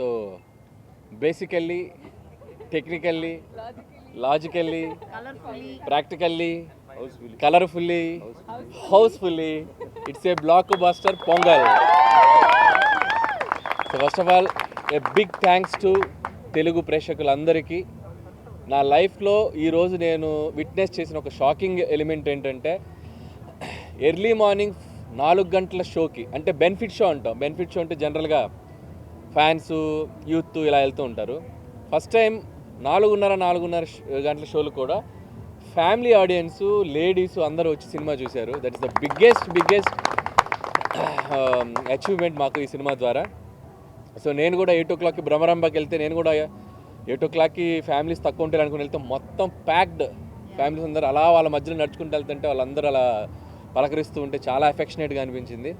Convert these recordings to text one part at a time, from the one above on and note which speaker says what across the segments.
Speaker 1: So basically technically logically practically colourfully housefully it's a blockbuster Pongal. So first of all a big thanks to Telugu ప్రేక్షకులందరికీ. నా లైఫ్లో ఈరోజు నేను witness చేసిన ఒక షాకింగ్ ఎలిమెంట్ ఏంటంటే ఎర్లీ మార్నింగ్ నాలుగు గంటల షోకి అంటే బెనిఫిట్ షో అంటాం. బెనిఫిట్ షో అంటే జనరల్గా ఫ్యాన్స్ యూత్ ఇలా వెళ్తూ ఉంటారు. ఫస్ట్ టైం నాలుగున్నర నాలుగున్నర గంటల షోలు కూడా ఫ్యామిలీ ఆడియన్స్ లేడీస్ అందరూ వచ్చి సినిమా చూశారు. That is the biggest biggest achievement మాకు ఈ సినిమా ద్వారా. సో నేను కూడా ఎయిట్ ఓ క్లాక్కి భ్రమరంబకి వెళ్తే నేను కూడా ఎయిట్ ఓ క్లాక్కి ఫ్యామిలీస్ తక్కువ ఉంటారు అనుకుని వెళ్తే మొత్తం ప్యాక్డ్ ఫ్యామిలీస్ అందరూ అలా వాళ్ళ మధ్యలో నడుచుకుంటూ వెళ్తుంటే వాళ్ళందరూ అలా పలకరిస్తూ ఉంటే చాలా ఎఫెక్షనేట్గా అనిపించింది.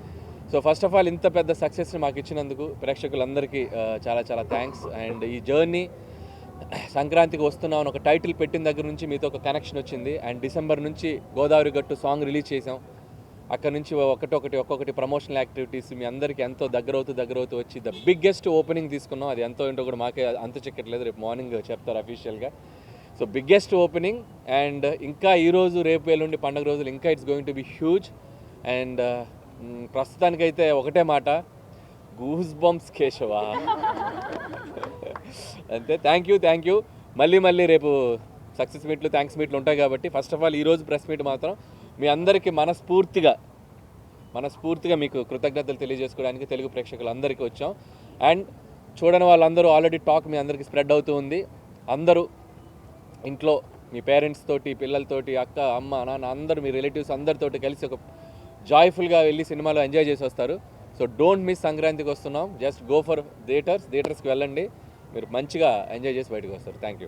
Speaker 1: సో ఫస్ట్ ఆఫ్ ఆల్ ఇంత పెద్ద సక్సెస్ని మాకు ఇచ్చినందుకు ప్రేక్షకులందరికీ చాలా చాలా థ్యాంక్స్ అండ్ ఈ జర్నీ సంక్రాంతికి వస్తున్నాం అని ఒక టైటిల్ పెట్టిన దగ్గర నుంచి మీతో ఒక కనెక్షన్ వచ్చింది. అండ్ డిసెంబర్ నుంచి గోదావరి గట్టు సాంగ్ రిలీజ్ చేసాం అక్కడ నుంచి ఒకటొకటి ఒక్కొక్కటి ప్రమోషనల్ యాక్టివిటీస్ మీ అందరికీ ఎంతో దగ్గర అవుతూ దగ్గర అవుతూ వచ్చి ద బిగ్గెస్ట్ ఓపెనింగ్ తీసుకున్నాం. అది ఎంతో ఏంటో కూడా మాకే అంత చెక్కట్లేదు. రేపు మార్నింగ్ చెప్తారు అఫీషియల్గా సో బిగ్గెస్ట్ ఓపెనింగ్ అండ్ ఇంకా ఈరోజు రేపు ఎల్లుండి పండుగ రోజులు ఇంకా it's going to be huge and ప్రస్తుతానికైతే ఒకటే మాట. Goose bumps Keshava. అంతే థ్యాంక్ యూ థ్యాంక్ యూ మళ్ళీ మళ్ళీ రేపు సక్సెస్ మీట్లు థ్యాంక్స్ మీట్లు ఉంటాయి కాబట్టి ఫస్ట్ ఆఫ్ ఆల్ ఈరోజు ప్రెస్ మీట్ మాత్రం మీ అందరికీ మనస్ఫూర్తిగా మనస్ఫూర్తిగా మీకు కృతజ్ఞతలు తెలియజేసుకోవడానికి తెలుగు ప్రేక్షకులందరికీ వచ్చాం. అండ్ చూడని వాళ్ళందరూ ఆల్రెడీ టాక్ మీ అందరికీ స్ప్రెడ్ అవుతూ ఉంది. అందరూ ఇంట్లో మీ పేరెంట్స్ తోటి పిల్లలతోటి అక్క అమ్మ నాన్న అందరూ మీ రిలేటివ్స్ అందరితోటి కలిసి ఒక జాయ్ఫుల్గా వెళ్ళి సినిమాలో ఎంజాయ్ చేసి వస్తారు. సో డోంట్ మిస్ సంక్రాంతికి వస్తున్నాం. Just go for theatres. థియేటర్స్కి వెళ్ళండి. మీరు మంచిగా ఎంజాయ్ చేసి బయటకు వస్తారు. Thank you.